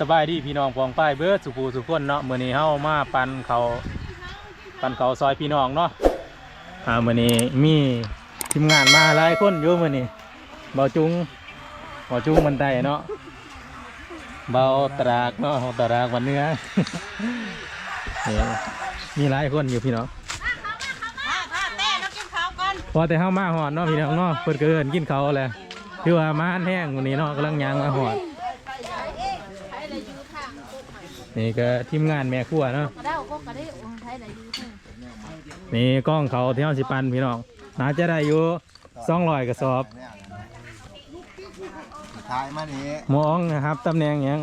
สบายดีพี่น้องปองป้ายเบิร์ดสุภูสุขคนเนาะมื้อนี้เฮามาปันเขาปันเขาซอยพี่น้องเนาะอ่ามื้อนี้มีทีมงานมาหลายคนอยู่มื้อนี้เบาจุงเบาจุงมันได้เนาะเบาตรากเนาะตรากวันเนื้อ นี่มีหลายคนอยู่พี่น้องมาค่ะแม่เรากินข้าวกันพอแต่เฮามาหอดเนาะพี่น้องเนาะเพิ่นก็เอิ้นกินเขาวแหละคือว่ามาอันแห้งวันนี้เนาะกำลังย่างมาหอด นี่ก็ทีมงานแม่ครัวเนาะ กระเด้าก็กระเด้าไทยได้ดีทั้งนี่กล้องเขาที่เฮาสิปันพี่น้องน่าจะได้อยู่200กระสอบทายมานี่หมองนะครับตำแหน่งหยัง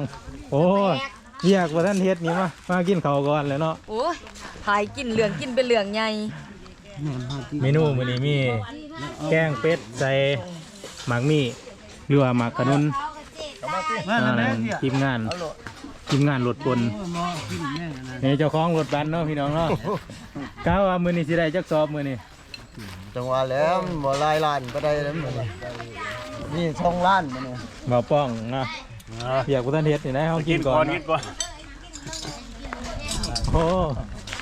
โอ้ยเรียกว่าท่านเฮ็ดนี่มามากินข้าวก่อนเลยเนาะ โอ้ยหายกินเหลืองกินเป็นเหลืองใหญ่เมนูมื้อนี้มีแกงเป็ดใส่หมักมี่หรือว่าหมักขนุน มาอ่าแม่นั่นเนี่ยทีมงานเอาโล ทีมงานรถปนนี่เจ้าของรถบันเนาะพี่น้องเนาะกล่าวว่ามื้อนี้สิได้จักสอบมื้อนี้จังหวะแล้วมันบ่ลายล้านก็ได้แล้วมันนี่ช่องล้านมันนี่บ่ป้องนะเรียกว่าท่านเฮ็ดนี่นะเฮากินก่อนเนาะโอ้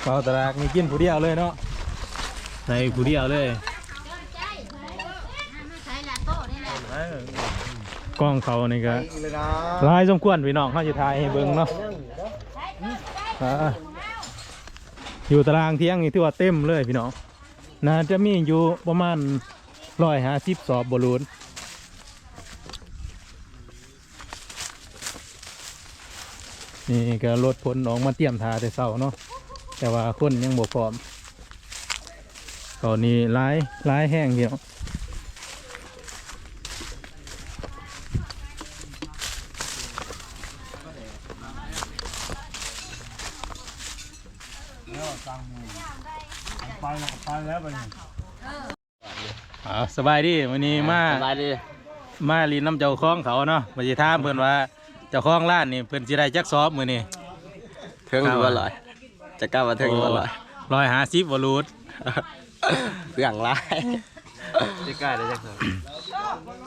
เปาตรากมีกินผู้เดียวเลยเนาะใส่ผู้เดียวเลย ใช้ละโต๊ะนี่แหละ กล้องเขานี่ก็เลยนะหลายสมควรพี่น้องเฮาสิถ่ายให้เบิ่งเนาะอ่าอยู่ตารางเที่ยงนี่ถือว่าเต็มเลยพี่น้องน่าจะมีอยู่ประมาณ150สอบบอลลูนนี่ก็รถผลออกมาเตรียมทาแต่เช้าเนาะแต่ว่าคนยังบ่พร้อมตอนนี้หลายหลาย แห้งพี่น้องอ่าสบายดีวันนี้มา สบายดี มาลีนน้ำเจ้าของเขาเนาะมาสิถามเพิ่นว่าเจ้าของร้านนี่เพิ่นสิได้จักซอบมื้อนี้เทิงหรือว่าลอยจะกล้ามาเทิงหรือว่าลอยร้อยห้าสิบวอลูดเรื่องร้ายจะกล้าได้จักเถอะ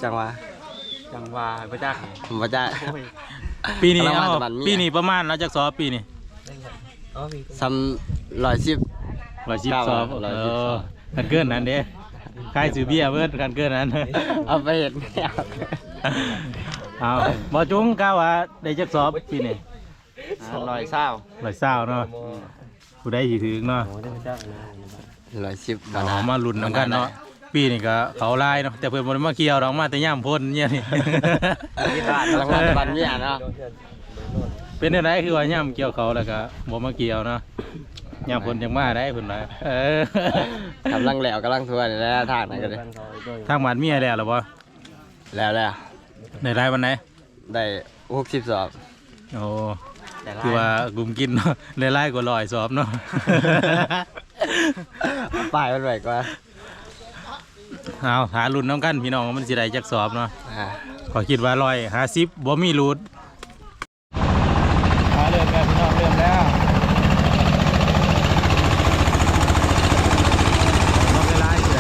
จังหวะจังว่าพระเจ้าค่ะผมว่าจะปีนี้กำลังเอามาแต่บันเมียปีนี้ประมาณเอาจักซอบปีนี้ ซ้ำลอยชิบ ร้อยสิบเก้าซอบร้อยเอสิบซออบกันเกินนั้นเด้ขายซื้อเบียร์เบิดกันเกินนั้น เอาไปเห็นไม่เอาเอาบ่จุงกล้าว่าได้จักซอบปีนี้ลอยเศร้าร้อยเศร้าเนาะผู้ใดสิถึงเนาะลอยชิบเอามาลุ้นนำกันเนาะ ปีนี้ก็เขาลายเนาะ แต่เพิ่นบ่ได้มาเกี่ยวดอกมาแต่ย่ามพ่นเนี่ยนี่กำลังมาแต่บันเมียเนาะ เป็นได้ไรคือว่าย่ำเกี่ยวเขาแล้วก็บ่มาเกี่ยวเนาะย่ำพ่นจังมาได้เพิ่นว่าเออกำลังแหลวกำลังทัวร์ในระยะทางนั่นก็เลยทางบ้านเมียแล้วหรอบ่แล้วแล้วได้ไรวันไหนได้หกสิบสอบโอ้คือว่ากลุ่มกินเนาะได้ไล่กว่าร้อยสอบเนาะป้ายมันไหวกว่าเอาหารุ่นน้ำกันพี่น้องว่ามันสิได้จักสอบเนาะอ่าขอคิดว่าร้อยห้าสิบบ่มีรูดมาเริ่มแล้วพี่น้องเริ่มแล้วลองเวลาสิได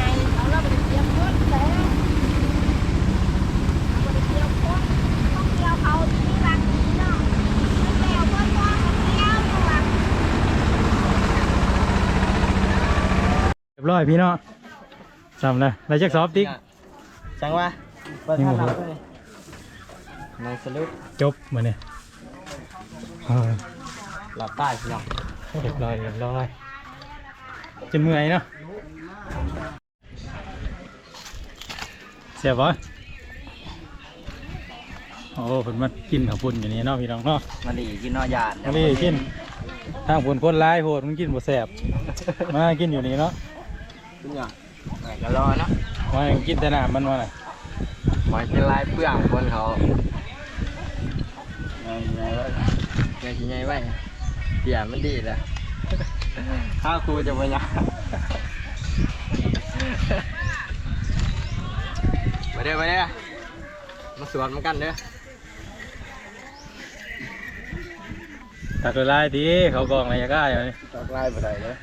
้ เอาเราไปเตรียมคนแล้วเอาไปเตรียมคนต้องเกี่ยวเขาที่หลังนี้เนาะไม่แล้วคนว่าเกี่ยวอยู่หลัง เรียบร้อยพี่เนาะจำนะได้จักสอบติ๊ก จังว่าประธานเราเลยนายสลุปจบมื้อนี้เออหลับใต้พี่น้องเรียบร้อยเรียบร้อยจนเมื่อยเนาะเสียบบ่โอ้เพิ่นมากินข้าวปุ้นอยู่นี่เนาะพี่น้องเนาะมาดีกินนอยานมานี่กินทางผลคนร้ายโหดมันกินบ่แสบมากินอยู่นี่เนาะ คุณหยาก็รอเนาะมากินแต่น้ำมันว่าน่ะหมายเป็นลายเปลืองคนเขาไงไงวะไงไงไว้เปียมันดีแหละถ้าครูจะไปยังมาเด้อมาเด้อมาสวนมันกันเด้อตัดตัวลายดีเขากองอะไรก็ได้เลยตอกไล่ไปได้เลย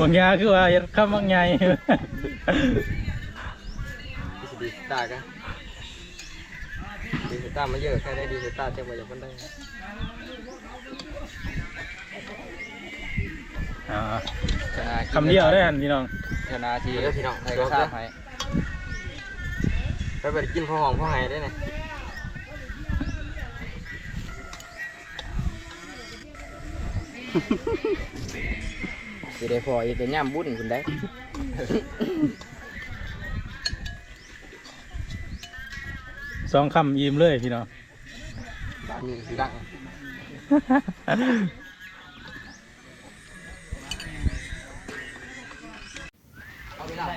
บางอยางคือว่าเฮ็ดคำบางใหญ่ดีสตาร์กันดีสตาร์มาเยอะแค่ได้ดีสตาร์เต็มไปอย่างมันได้อ่าคำเดียวได้หันพี่น้องชนะทีแล้วพี่น้องไทยก็ทราบให้ไปไปกินข้าวหอมข้าวไห้ได้ไง สิได้พออีกก็ย่ำบุญคุณได้สองคำยิ้มเลยพี่น้องบ้านนี้สิดัง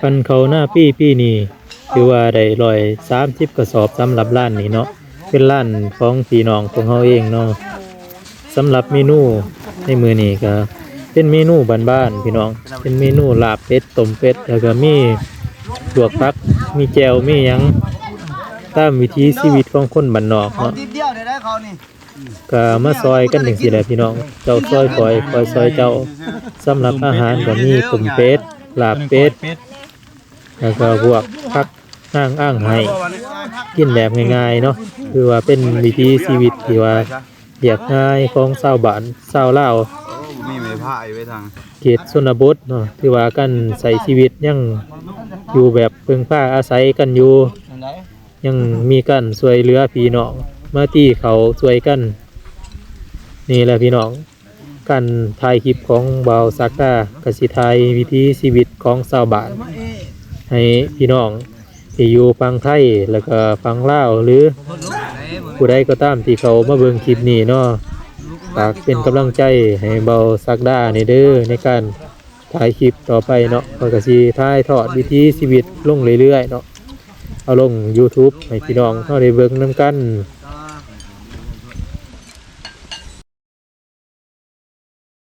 ปันเขาหน้าปี้ปี้นี่คือว่าได้ร้อยสามสิบกระสอบสำหรับร้านนี้เนาะเป็นร้านของพี่น้องของเขาเองเนาะสำหรับเมนูในมือนี้ก็ เป็นเมนูบ้านๆพี่น้อง เป็นเมนูลาบเป็ดต้มเป็ดแล้วก็มีลวกพัก มีแจวมีหยังตามวิถีชีวิตของคนบ้านนอกเขาเนาะติดเดียวได้ได้เขานี่ก็มาซอยกันจังซี่แหละพี่น้อง เจ้าซอยคอยคอยซอยเจ้าสำหรับอาหารก็มีต้มเป็ดลาบเป็ดแล้วก็พวกพักนั่งอ้างให้กินแบบง่ายๆเนาะคือว่าเป็นวิถีชีวิตที่ว่าเรียบง่ายของชาวบ้านชาวลาว มีไม่พายไว้ทางเขตชนบทเนาะที่ว่ากันใส่ชีวิตยังอยู่แบบเพิ่งผ้าอาศัยกันอยู่ยังมีกันช่วยเหลือพี่น้องเมาที่เขาช่วยกัน นี่แหละพี่น้องการถ่ายคลิปของบาวซากากสิไทยวิถีชีวิตของชาวบ้านให้พี่น้องที่อยู่ฟังไทยแล้วก็ฟังลาวหรือผู้ใดก็ตามที่เขามาเบิ่งคลิปนี้เนาะ ฝากเป็นกำลังใจให้เบาซักดาในเด้อในการถ่ายคลิปต่อไปเนาะพอก็สิถ่ายทอดวิถีชีวิตลงเรื่อยๆเนาะเอาลง YouTube ให้พี่น้องเฮาได้เบิ่งนํกัน